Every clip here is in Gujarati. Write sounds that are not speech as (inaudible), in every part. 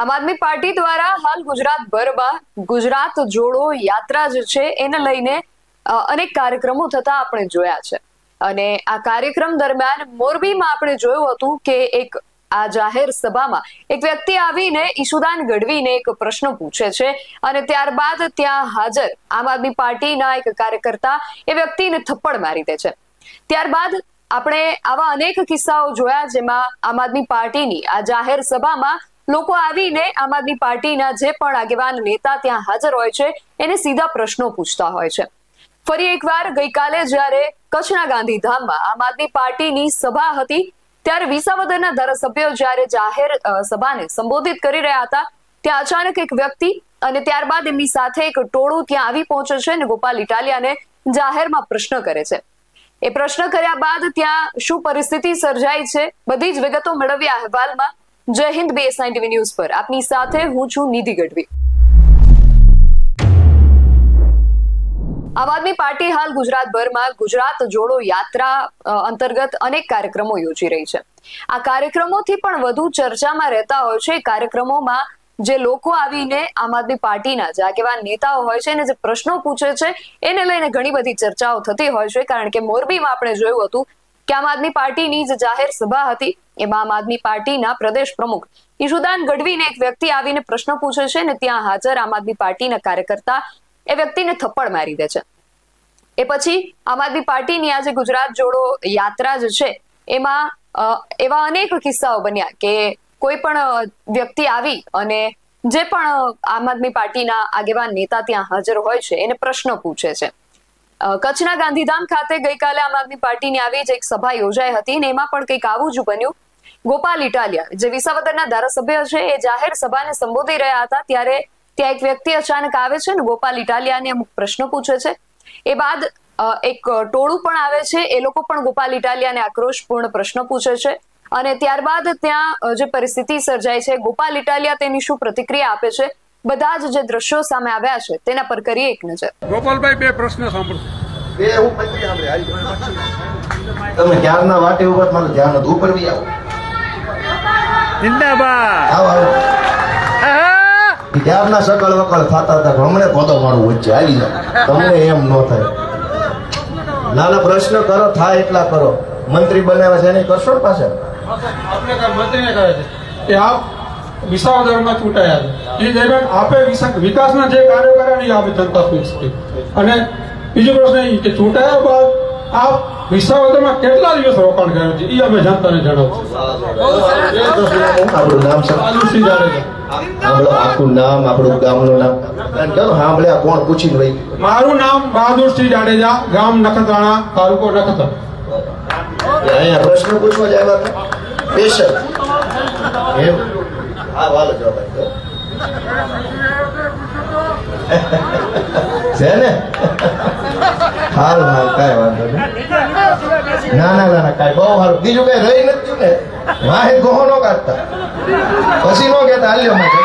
આમ આદમી પાર્ટી દ્વારા હાલ ગુજરાતભરમાં ગુજરાત જોડો યાત્રા જે છે, એને લઈને અનેક કાર્યક્રમો થતા આપણે જોયા છે. અને આ કાર્યક્રમ દરમિયાન મોરબીમાં આપણે જોયું હતું કે એક આ જાહેર સભામાં એક વ્યક્તિ આવીને ઈશુદાન ગઢવીને એક પ્રશ્ન પૂછે છે અને ત્યારબાદ ત્યાં હાજર આમ આદમી પાર્ટીના એક કાર્યકર્તા એ વ્યક્તિને થપ્પડ મારી દે છે. ત્યારબાદ આપણે આવા અનેક કિસ્સાઓ જોયા જેમાં આમ આદમી પાર્ટીની આ જાહેર સભામાં લોકો આવીને આમ આદમી પાર્ટીના જે પણ આગેવાન નેતા ત્યાં હાજર હોય છે, એને સીધા પ્રશ્નો પૂછતા હોય છે. ફરી એકવાર ગઈકાલે જ્યારે કચ્છના ગાંધીધામમાં આમ આદમી પાર્ટીની સભા હતી, ત્યારે વિસાવદરના ધારાસભ્યો જ્યારે જાહેર સભાને સંબોધિત કરી રહ્યા હતા, ત્યાં અચાનક એક વ્યક્તિ અને ત્યારબાદ એમની સાથે એક ટોળું ત્યાં આવી પહોંચે છે અને ગોપાલ ઇટાલિયાને જાહેરમાં પ્રશ્ન કરે છે. એ પ્રશ્ન કર્યા બાદ ત્યાં શું પરિસ્થિતિ સર્જાઈ છે, બધી જ વિગતો મેળવ્યા અહેવાલમાં જય હિન્દ બીએસ ટીવી ન્યૂઝ પર. આપની સાથે હું છું નિધિ ગઢવી. આમ આદમી પાર્ટી હાલ ગુજરાતભરમાં ગુજરાત જોડો યાત્રા અંતર્ગત અનેક કાર્યક્રમો યોજી રહી છે. આ કાર્યક્રમોથી પણ વધુ ચર્ચામાં રહેતા હોય છે. કાર્યક્રમોમાં જે લોકો આવીને આમ આદમી પાર્ટીના જે આગેવાન નેતાઓ હોય છે અને જે પ્રશ્નો પૂછે છે, એને લઈને ઘણી બધી ચર્ચાઓ થતી હોય છે. કારણ કે મોરબીમાં આપણે જોયું હતું કે આમ આદમી પાર્ટીની જે જાહેર સભા હતી. એમાં આમ આદમી પાર્ટીના પ્રદેશ પ્રમુખ ઈશુદાન ગઢવીને એક વ્યક્તિ આવીને પ્રશ્ન પૂછે છે ને ત્યાં હાજર આમ આદમી પાર્ટીના કાર્યકર્તા એ વ્યક્તિને થપ્પડ મારી દે છે. એ પછી આમ આદમી પાર્ટીની આજે ગુજરાત જોડો યાત્રા જે છે, એમાં એવા અનેક કિસ્સાઓ બન્યા કે કોઈ પણ વ્યક્તિ આવી અને જે પણ આમ આદમી પાર્ટીના આગેવાન નેતા ત્યાં હાજર હોય છે, એને પ્રશ્ન પૂછે છે. કચ્છના ગાંધીધામ ખાતે ગઈકાલે આમ આદમી પાર્ટીની આવી જ એક સભા યોજાઈ હતી અને એમાં પણ કંઈક આવું જ બન્યું. ગોપાલ ઇટાલિયા, જે વિસાવદરના ધારાસભ્ય છે, એ જાહેર સભાને સંબોધી રહ્યા હતા, ત્યારે ત્યાં એક વ્યક્તિ અચાનક આવે છે ને, ગોપાલ ઇટાલિયાને અમુક પ્રશ્નો પૂછે છે. એ બાદ એક ટોળું પણ આવે છે, એ લોકો પણ ગોપાલ ઇટાલિયાને આક્રોશપૂર્ણ પ્રશ્ન પૂછે છે. અને ત્યારબાદ ત્યાં જે પરિસ્થિતિ સર્જાય છે, ગોપાલ ઇટાલિયા તેની શું પ્રતિક્રિયા આપે છે, બધા જ જે દ્રશ્યો સામે આવ્યા છે, તેના પર કરીએ એક નજર. ગોપાલભાઈ, બે પ્રશ્ન સાંભળો. બે હું પછી સાંભળે હાલ. તમે ક્યારના વાટે ઉપર મારું ધ્યાન હતું ઉપર બી આવો. જિંદાબાદ. આવો આવો. ક્યારના સકળ વકળ થતા હતા હમણે પોતો મારું વચ્ચે આવી જાઓ. તમને એમ ન થાય. નાના પ્રશ્ન કરો થાય એટલા કરો. મંત્રી બનાવ્યા છે એને કરશો ને પાછળ? આપણે મંત્રીને કહે છે કે આપ વિસાવદરમાં ચૂંટાયા છે. એ દરમિયાન આપે વિકાસના જે કાર્યો કર્યા એ આપે જનતા અને બીજો પ્રશ્ન એ કે ચૂંટાયા બાદ આપ વિસાવદરમાં કેટલા દિવસ રોકાણ કર્યું છે? એ અમે જનતાને જણાવશું આપણું નામ સર જાડેજા. આપણું આખું નામ આપણું ગામનું નામ. ચાલો સાંભળ્યા કોણ પૂછીને ભાઈ મારું નામ બહાદુરસિંહ જાડેજા ગામ નખત્રાણા તાલુકો નખત્ર અહીંયા પ્રશ્ન પૂછવા જ આવ્યા હતા સ્પેશિયલ એમ? હા વાલો જવાબ આપજો (laughs) છે ને? હાલ હાલ, કાંઈ વાંધો નહીં. ના ના ના કાંઈ બહુ સારું. બીજું કઈ રહી નથી ને માહે ગોહો નો કાઢતા. પછી નો કહેતા, હાલ્યો માટે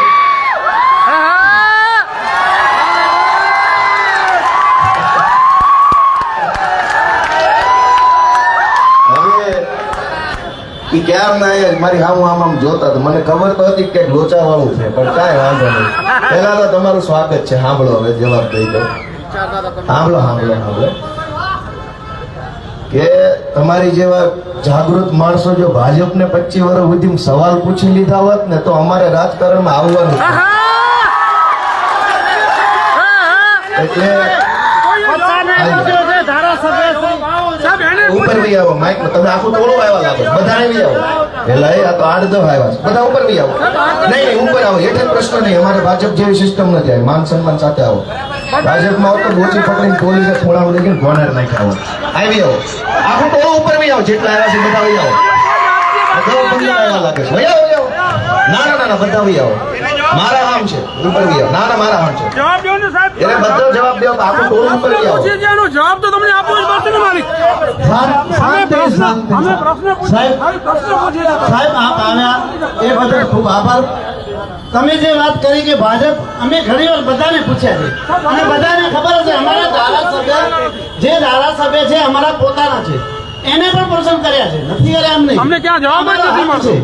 હવે, ઈ ના મારી હામ આમ આમ જોતા તો મને ખબર તો હતી કે લોચા વાળું છે, પણ કાંઈ વાંધો નહીં. પહેલાં તો તમારું સ્વાગત છે, સાંભળો હવે, જવાબ દઈ દો સાંભળો સાંભળો સાંભળો કે તમારી જેવા જાગૃત માણસો જો ભાજપને પચીસ વર્ષ સુધી સવાલ પૂછી લીધા હોત ને તો અમારે રાજકારણમાં આવવાનું. એટલે ઉપર બી આવો માઇક તમે આખું ટોળું આવ્યા લાગો બધા બી આવો. એટલે એ આ તો આઠ આવ્યા છે. બધા ઉપર બી આવો. નહીં નહીં ઉપર આવો. એટલે પ્રશ્ન નહીં. અમારે ભાજપ જેવી સિસ્ટમ નથી આવી. માન સન્માન સાથે આવો. ભાજપમાં આવો તો ગોચી પકડીને પોલીસે લઈ ગઈને ગોનેર નાખ્યા આવો આવી આવો. આખું ટોળું ઉપર બી આવો જેટલા આવ્યા છે બધા આવી. આવો લાગે છે. ના ના ના બધા આવી આવો. મારા આમ છે ઉપર બી આવો. ના ના મારા આમ છે. જવાબ દો ને સાહેબ. એટલે બધો જવાબ દેવો તો આખું ટોળું ઉપર બી આવો. જવાબ તો તમને આપવો જ પડશે ને માલિક અમે પ્રશ્ન સાહેબ આપ આવ્યા. એ બદલ ખૂબ આભાર. તમે જે વાત કરી કે ભાજપ અમે ઘણી વાર બધાને પૂછ્યા છે. અને બધાને ખબર છે અમારા ધારાસભ્ય જે ધારાસભ્ય છે અમારા પોતાના છે. એને પણ પ્રસન્ન કર્યા છે. નથી કર્યા અમને નહીં. અમને ક્યાં જવાબ નથી. છે.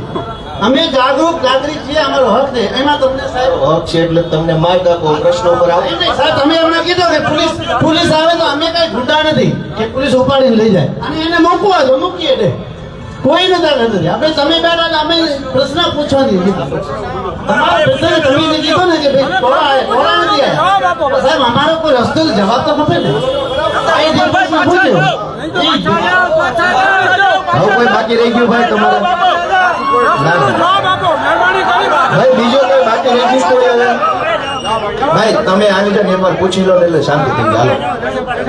અમે જાગૃત નાગરિક છીએ અમારો હક છે. એમાં તમને સાહેબ હક છે એટલે તમને માર્ગ આપો પ્રશ્ન ઉપર આવો. સાહેબ તમે હમણાં કીધું કે પોલીસ પોલીસ આવે તો અમે કઈ ગુંડા નથી કે પોલીસ ઉપાડીને લઈ જાય. અને એને મૂકવા દો મૂકીએ દે કોઈ નથી નથી આપણે તમે બેઠા અમે પ્રશ્ન પૂછવાની કીધું પ્રશ્ન તમે જે ને કે ભાઈ ટોળા આયા, ટોળા નથી આયા. સાહેબ અમારો કોઈ રસ્તો જવાબ તો ખપે ને કોઈ બાકી રહી ગયું ભાઈ તમારે. બીજો કોઈ બાકી રહી ગયું કોઈ ભાઈ, તમે આવી જાવ એકવાર પૂછી લો એટલે શાંતિ થઈ જાય.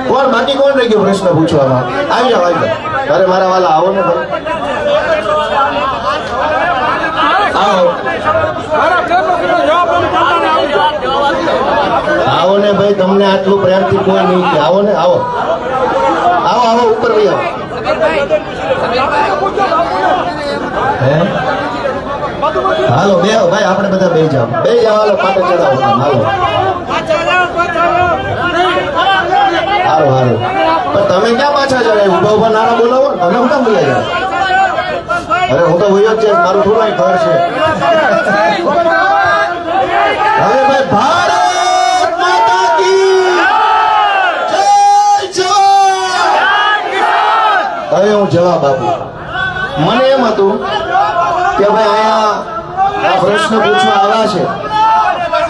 કોણ, બાકી કોણ રહી ગયું પ્રશ્ન પૂછવામાં? આવી જાવ આવી જાવ અરે, મારા વાલા, આવો ને ભાઈ. આવો. આવો ને ભાઈ, તમને આટલું પ્રેમથી કોઈ નહીં કે આવો ને, આવો. આવો આવો, ઉપર ભાઈ આવો. હે? હાલો, બે ભાઈ, આપણે બધા બે જાઓ. બે જાઓ હાલો, પાટે ચડાવો. હાલો. હાલો હાલો. પણ તમે ક્યાં પાછા ચડાય ઊભા ઊભા નાના બોલાવો. તમે હું કામ બોલાય અરે, હું તો ભયો છે મારું થોડું ઘર છે. હવે ભાઈ, ભારત હવે હું જવાબ આપું. મને એમ હતું કે ભાઈ અહીંયા આ પ્રશ્ન પૂછવા આવ્યા છે.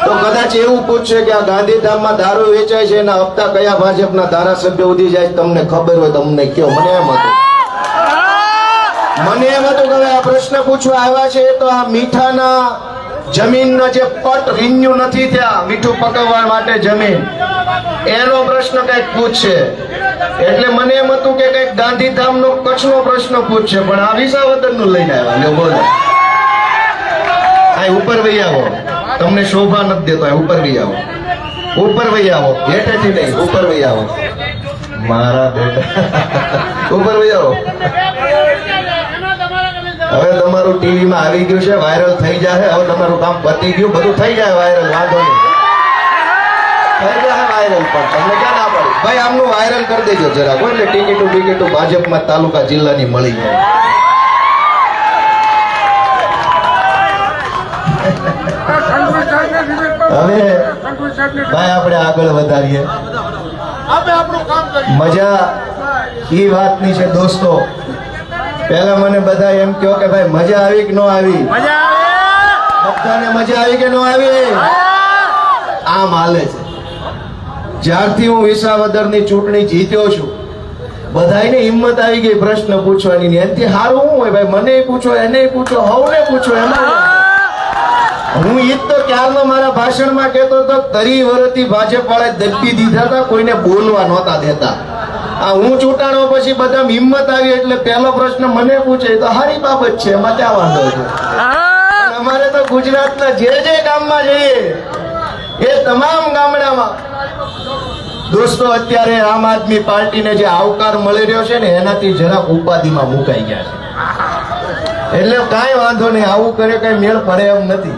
તો કદાચ એવું પૂછશે કે આ ગાંધીધામમાં દારૂ વેચાય છે એના હપ્તા કયા ભાજપના ધારાસભ્ય ઉધી જાય તમને ખબર હોય તમને કયો. મને એમ હતું. મને એમ હતું કે આ પ્રશ્ન પૂછવા આવ્યા છે, તો આ મીઠાના જમીનના જે પટ રિન્યુ નથી થયા મીઠું પકવવા માટે જમીન. એનો પ્રશ્ન કંઈક પૂછશે. એટલે મને એમ હતું કે કંઈક કચ્છ નો પ્રશ્ન પૂછશે, પણ આ વિસાવદરનું લઈને આવ્યા લ્યો બોલો. ઉપર વહી આવો. તમને શોભા નથી દેતો ઉપર વહી આવો. ઉપર વહી આવો. હેઠેથી નહીં, ઉપર વહી આવો. મારા બેટા. ઉપર વહી આવો. હવે તમારું ટીવીમાં આવી ગયું છે, વાયરલ થઈ જશે હવે તમારું કામ પતી ગયું, બધું થઈ જાય વાયરલ, વાંધો નહીં. પણ તમને ક્યાં ના પાડી? ભાઈ આમનું વાયરલ કરી દેજો જરાક હોય એટલે ટિકિટો ટિકિટો ભાજપમાં તાલુકા જિલ્લાની મળી જાય. હવે ભાઈ આપણે આગળ વધારીએ. મજા એ વાતની છે દોસ્તો. પહેલા મને બધા એમ કહો કે ભાઈ મજા આવી કે ન આવી? બધાને મજા આવી કે ન આવી? આમ હાલે છે. જ્યારથી હું વિસાવદરની ચૂંટણી જીત્યો છું બધાને હિંમત આવી ગઈ પ્રશ્ન પૂછવાની ને એનાથી સારું શું હોય ભાઈ? મને પૂછો એને પૂછો હવને પૂછો એમાં હું ઈ જ તો ક્યારનો મારા ભાષણમાં કહેતો હતો તરી વરતી ભાજપ વાળા દબી દીધા હતા કોઈને બોલવા નહોતા દેતા. આ હું ચૂંટાણો પછી બધા હિંમત આવી એટલે પહેલો પ્રશ્ન મને પૂછે તો હારી બાબત છે એમાં ક્યાં વાંધો છે? અમારે તો ગુજરાતના જે જે ગામમાં જઈએ એ તમામ ગામડામાં દોસ્તો અત્યારે આમ આદમી પાર્ટીને જે આવકાર મળી રહ્યો છે ને એનાથી જરાક ઉપાધિમાં મુકાઈ ગયા છે. એટલે કાંઈ વાંધો નહીં આવું કરે કઈ મેળ પડે એમ નથી.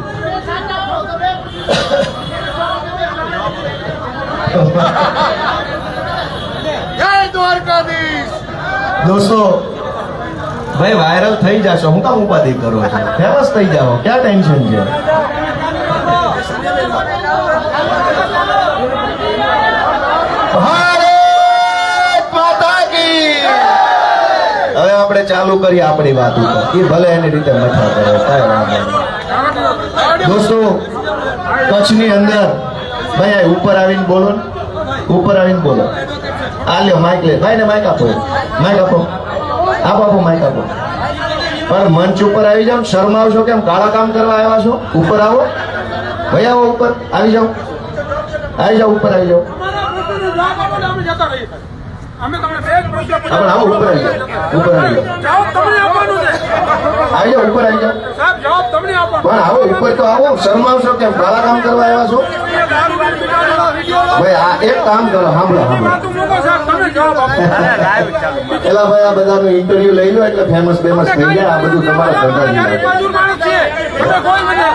દોસ્તો ભાઈ વાયરલ થઈ જશો. હું કામ ઉપાધિ કરો છો? ફેમસ થઈ જાઓ. ક્યાં ટેન્શન છે ભારત માતા કી હવે આપણે ચાલુ કરીએ આપણી વાત ઉપર. એ ભલે એની રીતે મથા કરે, કાંઈ વાંધો. દોસ્તો, કચ્છની અંદર, ભાઈ ઉપર આવીને બોલો. ઉપર આવીને બોલો. આ લ્યો માઇક લે. ભાઈ ને માઇક આપો માઇક આપો. આપો આપો માઇક આપો. પણ મંચ ઉપર આવી જાઓ શરમાવશો કેમ? કાળા કામ કરવા આવ્યા છો? ઉપર આવો. ભાઈ, આવો ઉપર. આવી જાઓ. આવી જાઓ, ઉપર આવી જાઓ. અમે તમને બે જ પૂછ્યા. આપણે આવો ઉપર આવી ઉપર આવી જવાબ તમને આપવાનો છે. આવી જાઓ ઉપર આવી જાઓ. સાહેબ જવાબ તમને આપવાનો પણ આવો ઉપર તો આવો શરમાવશો કેમ? કાળા કામ કરવા આવ્યા છો? ભાઈ આ એક કામ કરો સાંભળો સાંભળો. પેલા ભાઈ આ બધાનો ઇન્ટરવ્યુ લઈ લો એટલે ફેમસ ફેમસ થઈ જાય આ બધું તમારા ધંધા ગાડી મજૂર માણસ છીએ એટલે કોઈ મને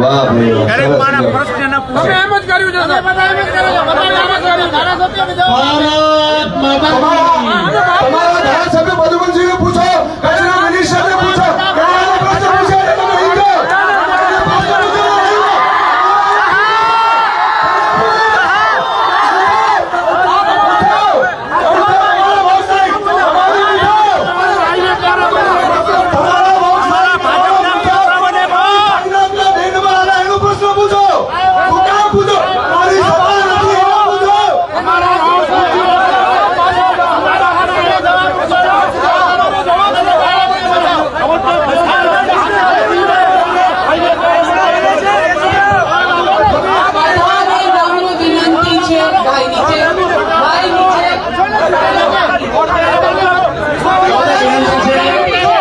વાહ ભાઈ વાહ ગરીબ માણસ પ્રશ્નના તમે પૂછે એમ જ કર્યું છે સાહેબ. બધા એમ જ કરે છે. બધા એમ જ કરે છે. ધારાસભ્ય ને જવાબ ભારત માતા કી તમારા ધારાસભ્ય મધુબનસિંહને પૂછો કચરા મિનિસ્ટરને પૂછો કચરાનો પ્રશ્ન પૂછે એટલે તમે અહીં જાઓ. પ્રશ્ન પૂછો, અહીં જાઓ. જાઓ. તમારા વ્યવસાયિક, તમારા જાઓ. તમારા વ્યવસાયિક, ભાજપના છોકરાઓને કહો. પંજાબના બેન્ડમાં આના એનો પ્રશ્ન પૂછો હું કામ પૂછો મારી સભા નથી એનો પૂછો વિનંતી છે ભાઈ નીચે ભાઈ નીચે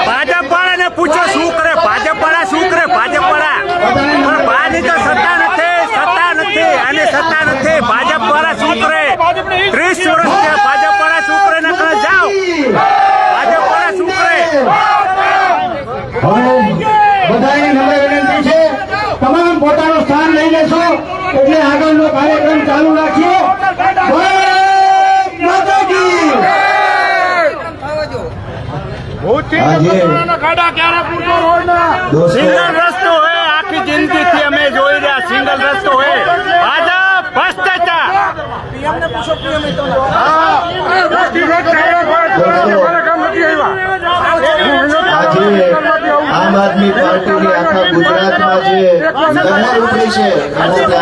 ભાજપ વાળાને પૂછો શું કરે ભાજપ વાળા શું કરે ભાજપ વાળા પણ ભાજપ તો સત્તા નથી સત્તા નથી અને સત્તા નથી ભાજપ વાળા શું કરે ત્રીસ વર્ષ છે ભાજપ વાળા શું કરે ને કહે જાઓ ભાજપ વાળા શું કરે હવે બધાને નમ્ર વિનંતી છે તમામ પોતાનું સ્થાન લઈ લેશો એટલે આગળનો કાર્યક્રમ ચાલુ રાખીએ સિંગલ રસ્તો હોય આખી જિંદગી થી અમે જોઈ રહ્યા સિંગલ રસ્તો હોય ભાજપ ભ્રષ્ટાચાર અરે વસ્તી રોડ ચાલ્યા ભાઈ. તમારા કામ નથી આવ્યા. આજે આમ આદમી પાર્ટીની આખા ગુજરાતમાં જે છે છે દોસ્તો.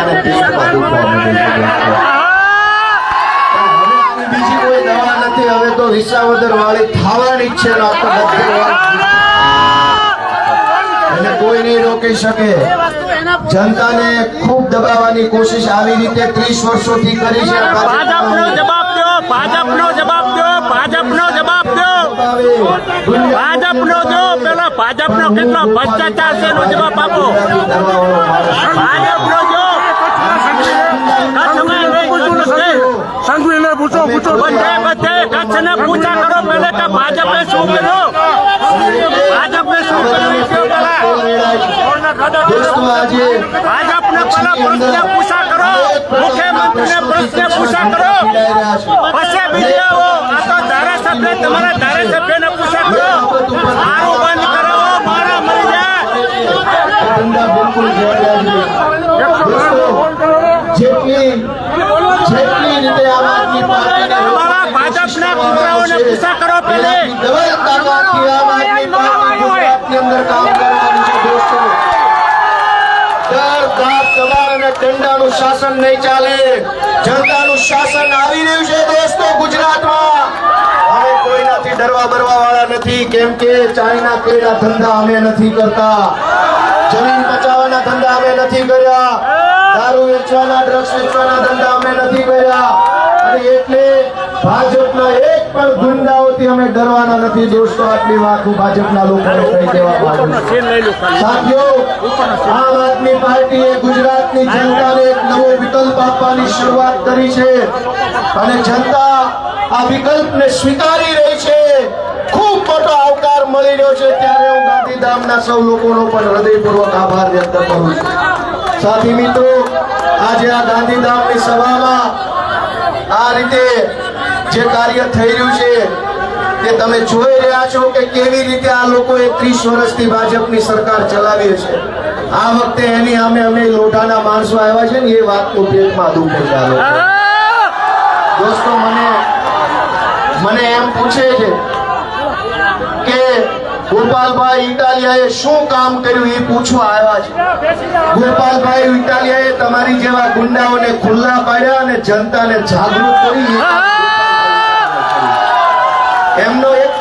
હવે બીજી કોઈ દવા નથી, હવે તો વિસાવદર વાળી થવાની જ છે ને આ તો બધે વાત એને કોઈ નહીં રોકી શકે. જનતાને ખૂબ દબાવવાની કોશિશ આવી રીતે ત્રીસ વર્ષોથી કરી છે ભાજપનો જવાબ દો ભાજપનો જવાબ દો ભાજપનો જવાબ દો. ભાજપનો જો પેલા ભાજપનો કેટલો ભ્રષ્ટાચાર છે એનો જવાબ આપો. ભાજપનો જો. સંઘવીને પૂછો પૂછો બધે બધે કચ્છને પૂછા કરો પહેલે કે ભાજપે શું કર્યું? ભાજપે શું કર્યું? પેલા દોસ્તો આજે ભાજપને પેલા પ્રશ્ન પૂછા કરો. મુખ્યમંત્રીને પ્રશ્ન પૂછા કરો. પછી બીજા આવો આ તો ધારાસભ્ય તમારા ધારાસભ્યને પૂછા કરો. મારું બંધ કરાવો મારા મરી જાય બિલકુલ દોસ્તો જેટલી જેટલી રીતે આમ આદમી પાર્ટીને તમારા ભાજપના કૂતરાઓને પૂછા કરો પહેલે. ડબલ તાકાતથી આમ આદમી પાર્ટી ગુજરાતની અંદર કામ દંડાનું શાસન નહીં ચાલે. જનતાનું શાસન આવી રહ્યું છે દોસ્તો ગુજરાતમાં. અમે કોઈનાથી ડરવા બરવા વાળા નથી, કેમ કે ચાઇના કેડા ધંધા અમે નથી કરતા. જમીન બચાવવાના ધંધા અમે નથી કર્યા. દારૂ વેચવાના ડ્રગ્સ વેચવાના ધંધા અમે નથી કર્યા. અને એટલે ભાજપના પણ ગુંડાઓથી અમે ડરવાના નથી. દોસ્તો આટલી વાત હું ભાજપના લોકોને કહી દેવા માંગુ સાથીઓ આમ આદમી પાર્ટીએ ગુજરાતની જનતાને એક નવો વિકલ્પ આપવાની શરૂઆત કરી છે. અને જનતા આ વિકલ્પને સ્વીકારી રહી છે. ખૂબ મોટો આવકાર મળી રહ્યો છે. ત્યારે હું ગાંધીધામના સૌ લોકોનો પણ હૃદયપૂર્વક આભાર વ્યક્ત કરું છું. સાથી મિત્રો આજે આ ગાંધીધામની સભામાં આ રીતે જે કાર્ય થઈ રહ્યું છે કે તમે જોઈ રહ્યા છો કે કેવી રીતે આ લોકોએ ત્રીસ વર્ષથી ભાજપની સરકાર ચલાવી છે. આ વખતે એની અમે અમે લોઢાના માણસો આવ્યા છે ને, એ વાતનું પેટમાં દુખે છે દોસ્તો, મને મને એમ પૂછે છે કે ગોપાલભાઈ ઇટાલિયાએ શું કામ કર્યું એ પૂછવા આવ્યા છે. ગોપાલભાઈ ઇટાલિયાએ તમારી જેવા ગુંડાઓને ખુલ્લા પાડ્યા અને જનતાને જાગૃત કરી એ કામ એમનો એક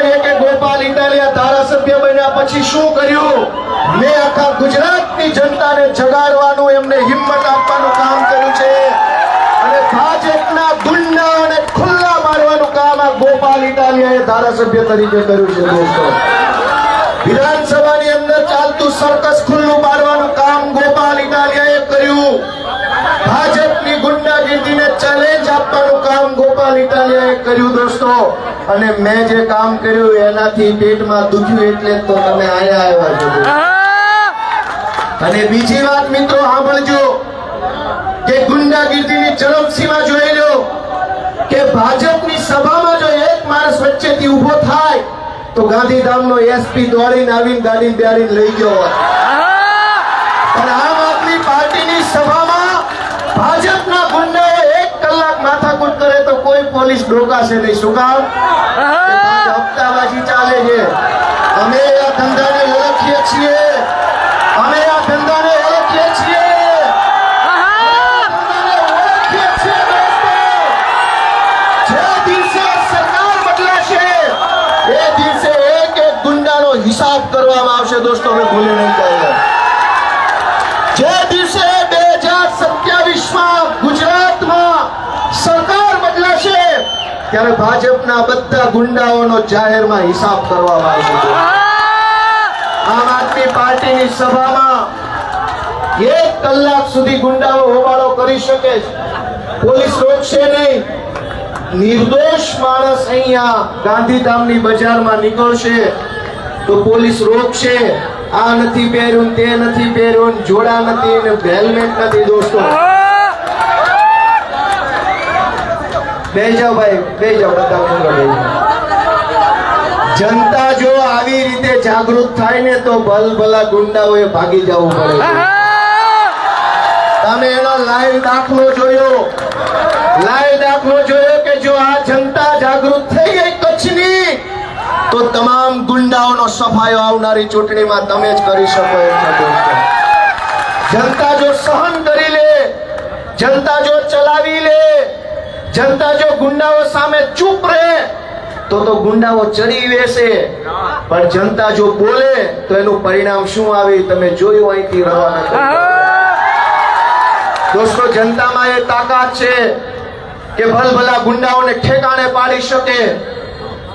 જ કે ગોપાલ ઇટાલિયા ધારાસભ્ય બન્યા પછી શું કર્યું? મેં આખા ગુજરાતની જનતાને જગાડવાનું, એમને હિંમત આપવાનું કામ કર્યું છે. અને ભાજપના ગુંડાઓને ખુલ્લા મારવાનું કામ આ ગોપાલ ઇટાલિયાએ ધારાસભ્ય તરીકે કર્યું છે, દોસ્તો. વિધાનસભાની અંદર ચાલતું સર્કસ કર્યું દોસ્તો અને મેં જે કામ કર્યું એનાથી પેટમાં દુખ્યું એટલે તો તમે આયા આવ્યા છો. અને બીજી વાત મિત્રો સાંભળજો, કે ગુંડાગીરીની ચરમસીમા જોઈ લો, કે ભાજપની સભામાં જો એક માણસ વચ્ચેથી ઊભો થાય, તો ગાંધીધામનો એસપી દોડીને આવીને ગાડી બેડીને લઈ ગયો પણ આમ આદમી પાર્ટીની સભામાં ભાજપના ગુંડાએ એક કલાક માથાકૂટ કરે તો કોઈ પોલીસ ડોકાશે નહીં શું કામ હપ્તાબાજી ચાલે છે. અમે આ ધંધાને ઓળખીએ છીએ. ત્યારે ભાજપના બધા ગુંડાઓનો જાહેરમાં હિસાબ કરવામાં આવશે આમ આદમી પાર્ટીની સભામાં એક કલાક સુધી ગુંડાઓ હોબાળો કરી શકે છે. પોલીસ રોકશે નહીં. નિર્દોષ માણસ અહીંયા ગાંધીધામની બજારમાં નીકળશે તો પોલીસ રોકશે. આ નથી પહેર્યું તે નથી પહેર્યું જોડા નથી હેલ્મેટ નથી દોસ્તો. બે જાઓ ભાઈ બે જાઓ બધા મિત્રો બે જનતા જો આવી રીતે જાગૃત થાય ને તો ભલભલા ગુંડાઓએ ભાગી જવું પડે તમે એનો લાઈવ દાખલો જોયો? લાઈવ દાખલો જોયો કે જો આ જનતા જાગૃત થઈ ગઈ કચ્છની તો તમામ ગુંડાઓનો સફાયો આવનારી ચૂંટણીમાં તમે જ કરી શકો એમ છો. જનતા જો સહન કરી લે જનતા જો ચલાવી લે જનતા જો ગુંડાઓ સામે ચૂપ રહે, તો તો ગુંડાઓ ચડી વેસે પણ જનતા જો બોલે, તો એનું પરિણામ શું આવે, તમે જોયું અહીંથી રવાના. દોસ્તો, જનતામાં એ તાકાત છે કે ભલભલા ગુંડાઓને ઠેકાણે પાડી શકે.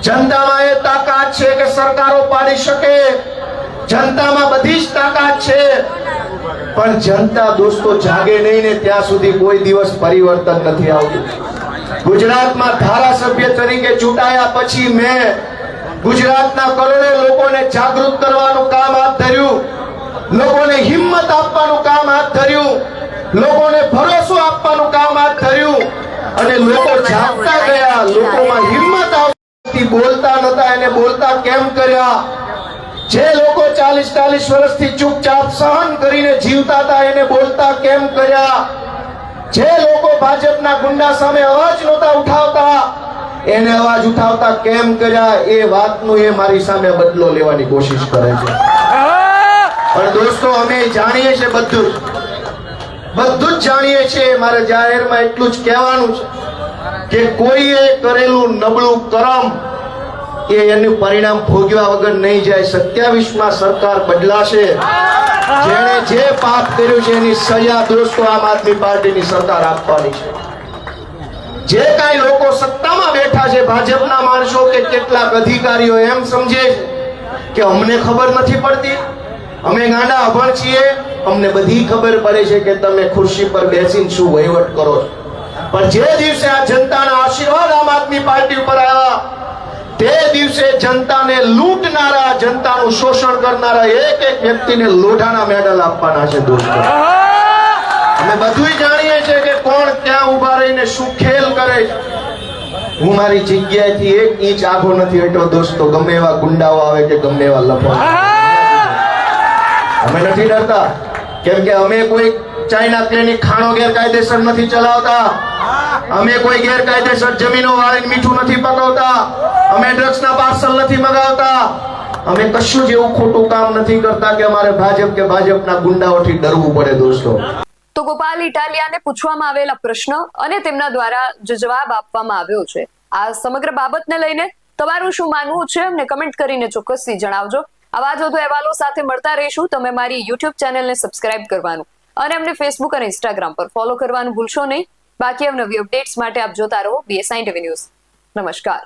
જનતામાં એ તાકાત છે કે સરકારો પાડી શકે. જનતામાં બધી જ તાકાત છે. પણ જનતા દોસ્તો જાગે નહીં ને ત્યાં સુધી કોઈ દિવસ પરિવર્તન નથી આવતું. ગુજરાતમાં ધારાસભ્ય તરીકે ચૂંટાયા પછી મેં ગુજરાતના કરોડો લોકોને જાગૃત કરવાનું કામ હાથ ધર્યું. લોકોને હિંમત આપવાનું કામ હાથ ધર્યું. લોકોને ભરોસો આપવાનું કામ હાથ ધર્યું. અને લોકો જાગતા ગયા. લોકોમાં હિંમત આવતી બોલતા નતા, એને બોલતા કેમ કર્યા? જે લોકો ચાલીસ ચાલીસ વર્ષથી ચૂપચાપ સહન કરીને જીવતા હતા, એને બોલતા કેમ કર્યા? જે લોકો ભાજપના ગુંડા સામે અવાજ નહોતા ઉઠાવતા, એને અવાજ ઉઠાવતા કેમ કર્યા એ વાતનું એ મારી સામે બદલો લેવાની કોશિશ કરે છે. પણ દોસ્તો, અમે જાણીએ છીએ બધું બધું જ જાણીએ છીએ. મારે જાહેરમાં એટલું જ કહેવાનું છે કે કોઈએ કરેલું નબળું કરમ એનું પરિણામ ભોગવ્યા વગર નહીં જાય સત્યાવીસમાં સરકાર બદલાશે. જેણે જે પાપ કર્યું છે, એની સજા દોસ્તો આમ આદમી પાર્ટીની સરકાર આપવાની છે. જે કાંઈ લોકો સત્તામાં બેઠા છે, ભાજપના માણસો કે કેટલાક અધિકારીઓ એમ સમજે કે અમને ખબર નથી પડતી. અમે ગાંડા અભણ છીએ. અમને બધી ખબર પડે છે કે તમે ખુરશી પર બેસીને શું વહીવટ કરો છો. પણ જે દિવસે આ જનતાના આશીર્વાદ આમ આદમી પાર્ટી ઉપર આવ્યા તે દિવસે જનતાને લૂંટનારા, જનતાનું શોષણ કરનારા એક એક વ્યક્તિને લોઢાના મેડલ આપવાના છે દોસ્તો. અમે બધુંય જાણીએ છીએ કે કોણ ક્યાં ઊભા રહીને શું ખેલ કરે હું મારી જગ્યાએથી એક ઇંચ આઘો નથી હટ્યો દોસ્તો. ગમે એવા ગુંડાઓ આવે કે ગમે એવા લફો. અમે નથી ડરતા. કેમ કે અમે કોઈ ચાઇના ક્લિનિક ખાણો ગેરકાયદેસર નથી ચલાવતા. અમે કોઈ ગેરકાયદેસર જમીનો વાળીને મીઠું નથી પકવતા. અમે ડ્રગ્સના પાર્સલ નથી મગાવતા. અમે કશું જ એવું ખોટું કામ નથી કરતા કે અમારે ભાજપ કે ભાજપના ગુંડાઓથી ડરવું પડે દોસ્તો. તો ગોપાલ ઇટાલિયાને પૂછવામાં આવેલા પ્રશ્ન અને તેમના દ્વારા જે જવાબ આપવામાં આવ્યો છે. આ સમગ્ર બાબતને લઈને તમારું શું માનવું છે અમને કમેન્ટ કરીને ચોક્કસથી જણાવજો. આવા જ વધુ અહેવાલો સાથે મળતા રહીશું. તમે મારી યુટ્યુબ ચેનલને સબસ્ક્રાઇબ કરવાનું અને અમને ફેસબુક અને ઇન્સ્ટાગ્રામ પર ફોલો કરવાનું ભૂલશો નહીં. બાકી અવનવી અપડેટ્સ માટે આપ જોતા રહો બીએસઆઈ ટીવી ન્યૂઝ નમસ્કાર.